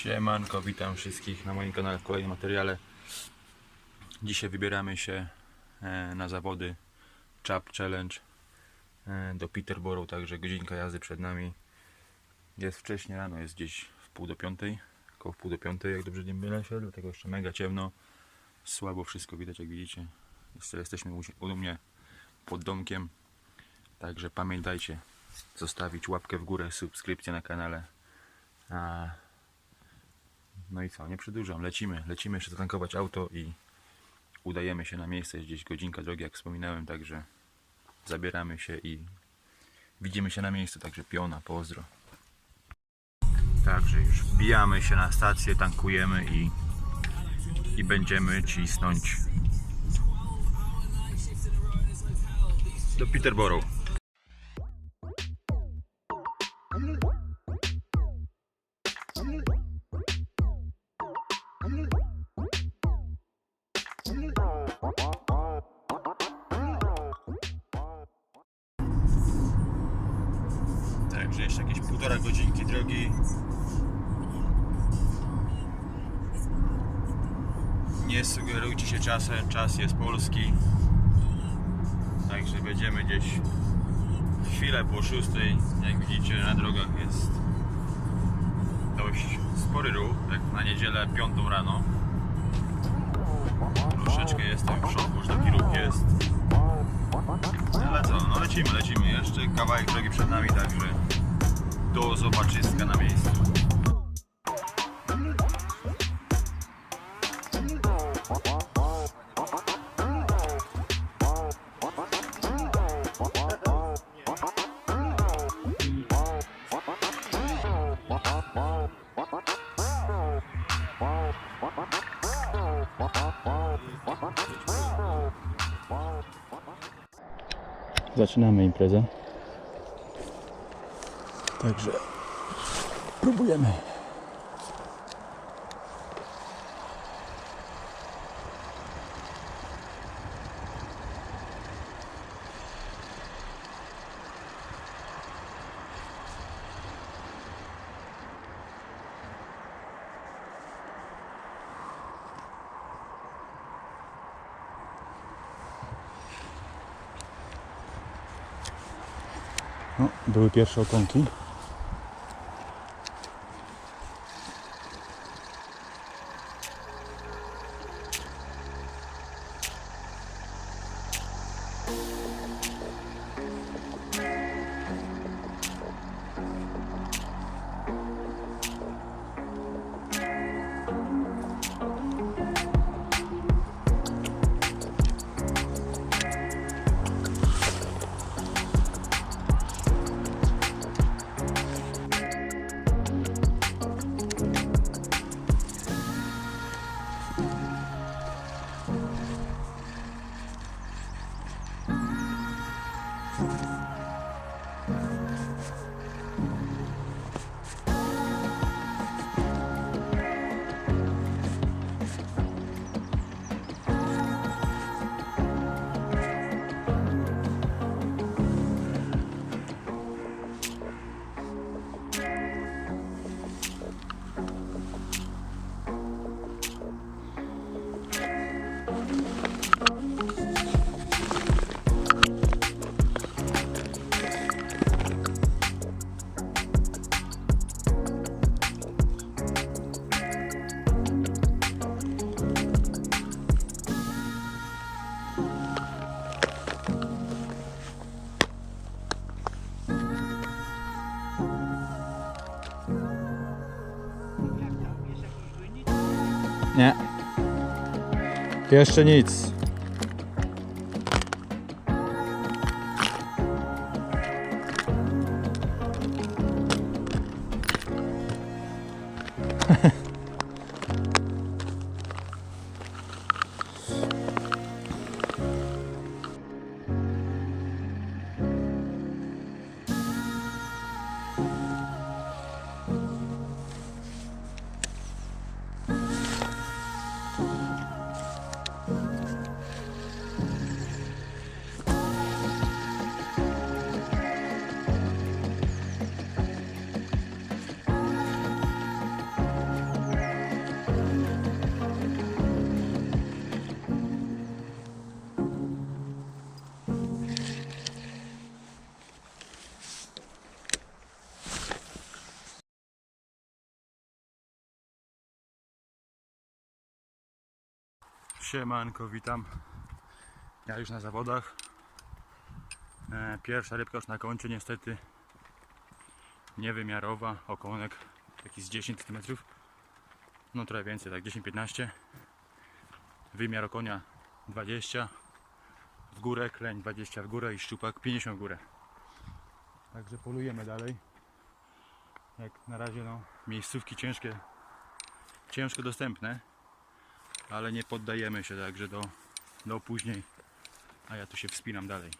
Siemanko, witam wszystkich na moim kanale w kolejnym materiale. Dzisiaj wybieramy się e, na zawody Chap Challenge e, do Peterborough, także godzinka jazdy przed nami. Jest wcześnie rano, jest gdzieś w pół do piątej, około w pół do piątej, jak dobrze nie mylę się, dlatego jeszcze mega ciemno, słabo wszystko widać jak widzicie. Jesteśmy u, mnie pod domkiem, także pamiętajcie zostawić łapkę w górę, subskrypcję na kanale. No i co, nie przedłużam, lecimy, lecimy jeszcze zatankować auto i udajemy się na miejsce, jest gdzieś godzinka drogi, jak wspominałem, także zabieramy się i widzimy się na miejscu, także piona, pozdro. Także już wbijamy się na stację, tankujemy i, i będziemy cisnąć do Peterborough. Jakieś półtora godzinki drogi. Nie sugerujcie się czasem, czas jest polski. Także będziemy gdzieś chwilę po szóstej. Jak widzicie na drogach jest dość spory ruch, jak na niedzielę piątą rano. Troszeczkę jestem w szoku, że taki ruch jest. Ale co, no lecimy, lecimy. Jeszcze kawałek drogi przed nami, także do zobaczyska na miejscu. Zaczynamy imprezę. Także próbujemy. No, były pierwsze okonki. Jeszcze nic. Siemanko, witam. Ja już na zawodach. E, Pierwsza rybka już na koncie, niestety niewymiarowa, okonek jakiś z 10 cm. No trochę więcej, tak 10-15. Wymiar okonia 20 w górę, kleń 20 w górę i szczupak 50 w górę. Także polujemy dalej. Jak na razie no, miejscówki ciężkie, ciężko dostępne, ale nie poddajemy się także do, do później. A ja tu się wspinam dalej.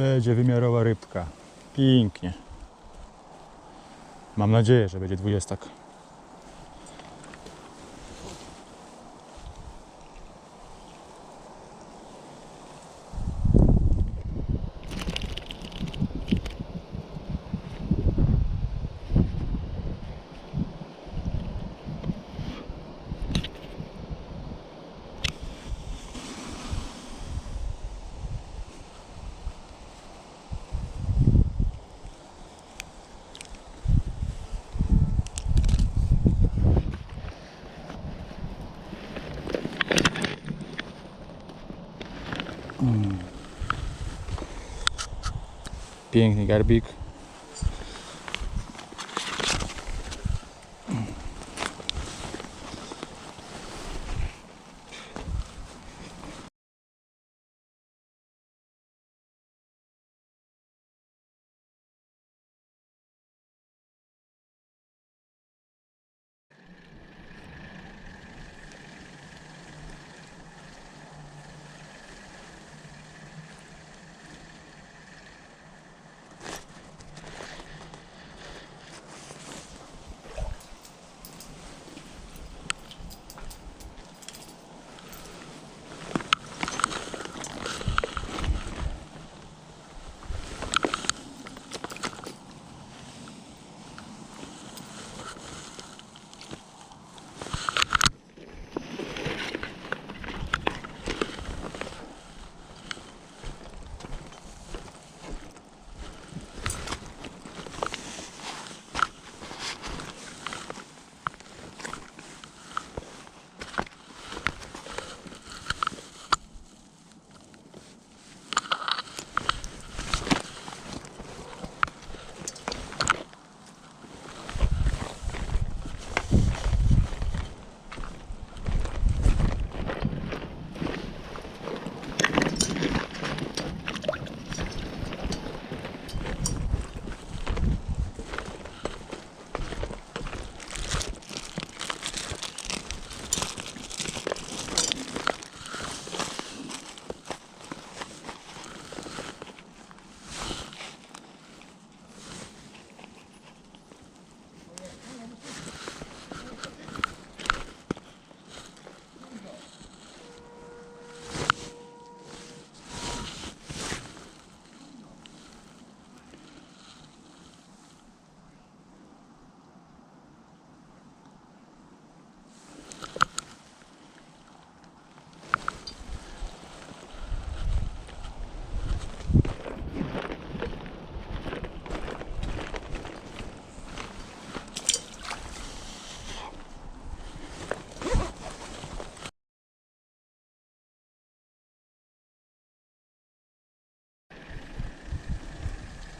Będzie wymiarowa rybka. Pięknie. Mam nadzieję, że będzie dwudziestak. thing. You gotta be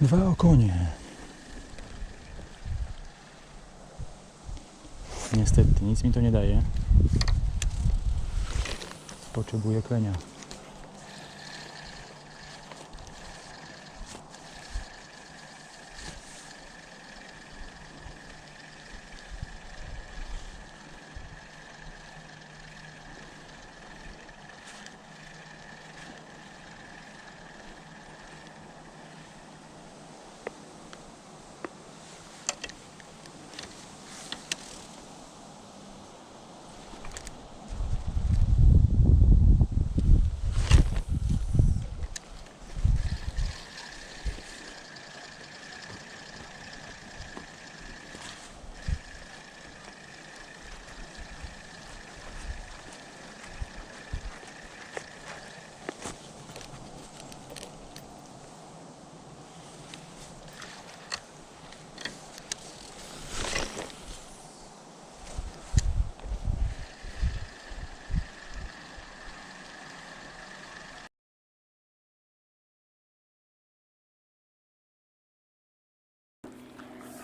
Dwa okonie. Niestety, nic mi to nie daje. Potrzebuję klenia.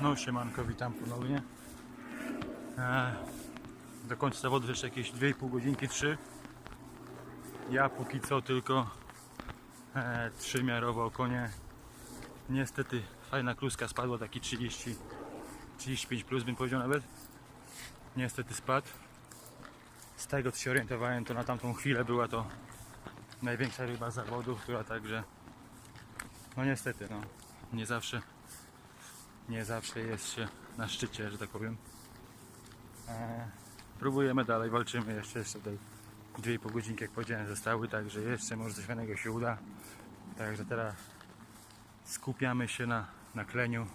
No siemanko, witam ponownie. E, do końca zawodów jeszcze jakieś 2,5 godzinki, 3. Ja póki co tylko e, 3 miarowe okonie. Niestety fajna kluska spadła, taki 30, 35 plus bym powiedział nawet. Niestety spadł. Z tego co się orientowałem to na tamtą chwilę była to największa ryba zawodów, która także no niestety no nie zawsze nie zawsze jest się na szczycie, że tak powiem. E, próbujemy dalej, walczymy jeszcze, jeszcze tutaj 2,5 godzinki, jak powiedziałem, zostały, także jeszcze może coś fajnego się uda. Także teraz skupiamy się na, na kleniu.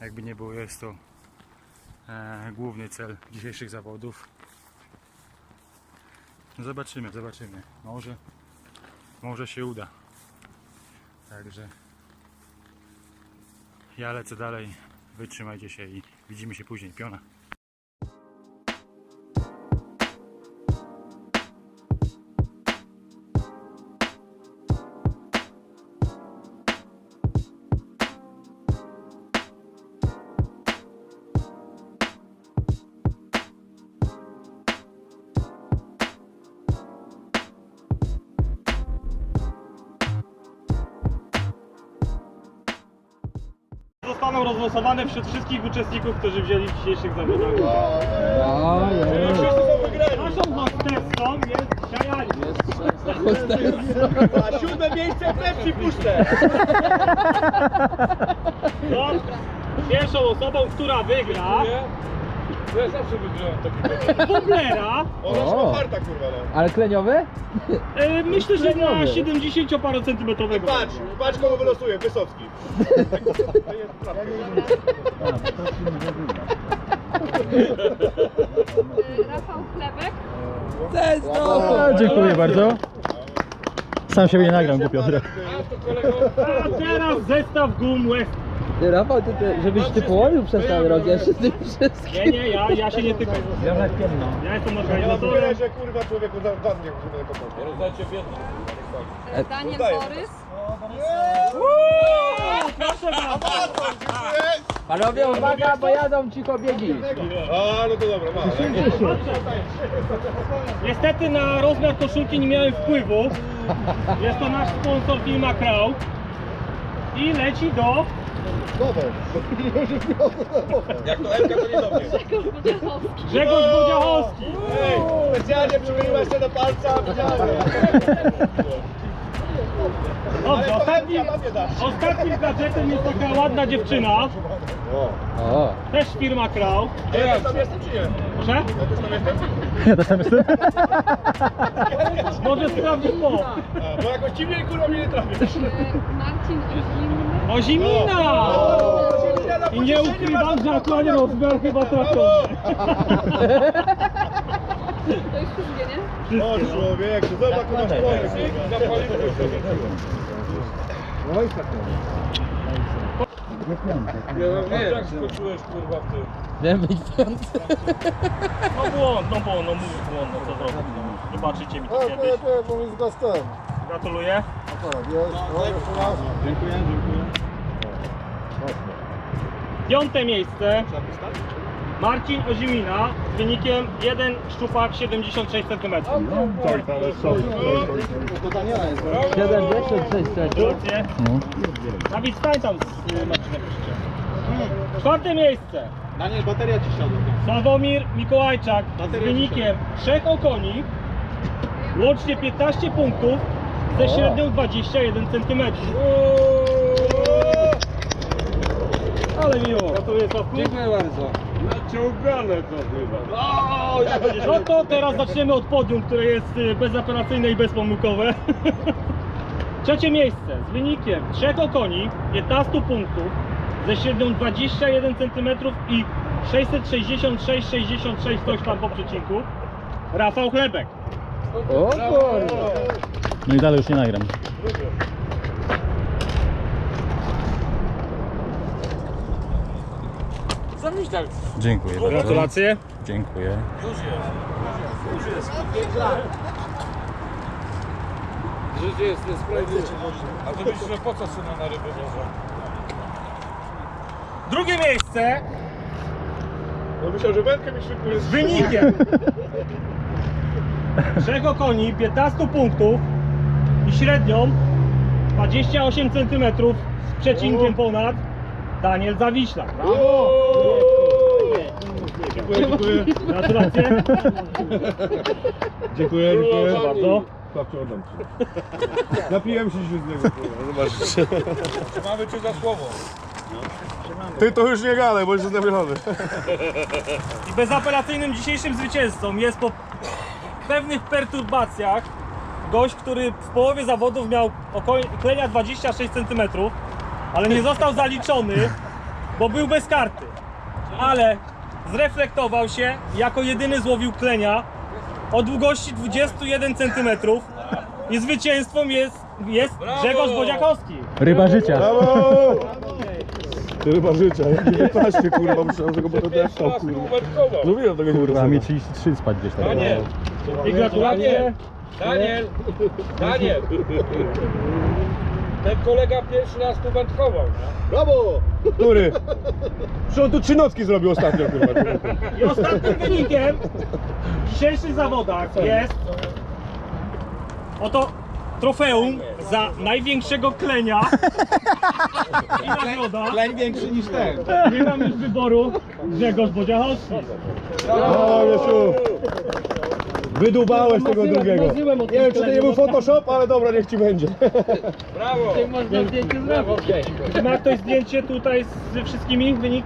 Jakby nie było, jest to e, główny cel dzisiejszych zawodów. No zobaczymy, zobaczymy. Może, może się uda. Także ja lecę dalej. Wytrzymajcie się i widzimy się później. Piona. Zostaną rozlosowane wśród wszystkich uczestników, którzy wzięli w dzisiejszych zawodach. O, jest. Naszą hostessą jest Siajani. A siódme miejsce Pepsi puszczę! No, pierwszą osobą, która wygra Ja zawsze wygrałem taki Bublera, Ona O. ma farta kurwa no. Ale kleniowy? e, myślę, że na Kleniowy. 70 parocentymetrowego. Patrz, patrz kogo wylosuje, Wysocki. Rafał Chlebek. Cześć, no! Dziękuję bardzo. Sam siebie nie nagram, głupio. A teraz zestaw gum West. Ty, Rafał, ty, ty, żebyś ty połowił przez ten rok jeszcze tym wszystkim. Nie, nie, ja, ja się nie tykam. Ja jestem Ja organizatorem. mówię, że kurwa człowieku za dwa dni musimy. Rozdajcie biedno. Daniel. Borys. Proszę bardzo. Panowie, uwaga, bo jadą ci kobiegi. A, no to dobra, ma. Niestety na rozmiar koszulki nie miałem wpływu. Jest to nasz sponsor firma Krał. I leci do... Jak to Elka, to nie do mnie. Grzegorz Budziachowski. Grzegorz Bodziachowski. Ej, specjalnie przymyliłaś się do palca, widziałem. Dobrze, ostatnim, ostatnim gadżetem jest taka ładna dziewczyna. O, Też firma Krał. Ja też tam jestem czy nie? Proszę? Ja też tam jestem? Ja też tam jestem. Może sprawdzić po. Bo jakoś dziwnie kurwa mnie nie trafię. E, Marcin. Ozimina! I nie ukrywam, że akurat rozmiar chyba trafiony. To już wszystkie, nie? O człowieku, zobacz jak masz pojęcie. Jak skoczyłeś kurwa w tym? wiem być piąty. No błąd, no błąd, no mówię błąd, no co zrobić. No. Wybaczycie mi to kiedyś. bo mi z. Gratuluję. Dziękuję, dziękuję. Piąte miejsce. Marcin Ozimina z wynikiem 1 szczupak 76 cm. Tak, ale co? 76 sekund. Gratulacje. No. Dawid, stań tam z y, Marcinem. Czwarte miejsce. Daniel, bateria ci siadła. Sławomir Mikołajczak z wynikiem 3 okoni, łącznie 15 punktów ze średnią 21 cm. Ale miło. Dziękuję bardzo. Naciągane to chyba. No to teraz zaczniemy od podium, które jest y, bezapelacyjne i bezpomyłkowe. Trzecie miejsce z wynikiem 3 okoni, 15 punktów, ze średnią 21 cm i 666,66 coś tam po przecinku. Rafał Chlebek. O. No i dalej już nie nagram. Dziękuję bardzo. Gratulacje. Dziękuję. Życie jest niesprawiedliwe. A to myślisz, że po co syna na ryby wozą? Drugie miejsce No myślał, że wędkę mi szykuje z wynikiem 3 okoni, 15 punktów i średnią 28 cm z przecinkiem ponad Daniel Zawiślak. Dziękuję, dziękuję. Gratulacje. Dziękuję, Proszę bardzo. Babciu, oddam ci. Napiłem się z niego, kurwa, zobacz. Trzymamy cię za słowo. Ty to już nie gadaj, bo jestem zawieszony. I bezapelacyjnym dzisiejszym zwycięzcą jest po pewnych perturbacjach gość, który w połowie zawodów miał około klenia 26 cm, ale nie został zaliczony, bo był bez karty. Ale zreflektował się, jako jedyny złowił klenia o długości 21 cm i zwycięstwem jest, jest Grzegorz Bodziakowski. Ryba życia. Brawo! Ty chyba życia, ja nie 15 kurwa, myślałem, że go będę deszczał kurwa. Zrobiłem tego Kurwa, mi 33 spadł gdzieś tam. I gratulacje. Daniel! Daniel! Ten kolega pierwszy raz tu wędkował, nie? Brawo! Który? Czy on tu trzy nocki zrobił ostatnio kurwa. I ostatnim wynikiem w dzisiejszych zawodach jest oto trofeum za największego klenia i nagroda. Kleń większy niż ten. Nie mam już wyboru. Grzegorz Bodziachowski. O, Wiesiu. Wydubałeś tego drugiego. Nie wiem, czy to nie był Photoshop, ale dobra, niech ci będzie. Brawo! Można zdjęcie zrobić. Czy ma ktoś zdjęcie tutaj ze wszystkimi? Wynik?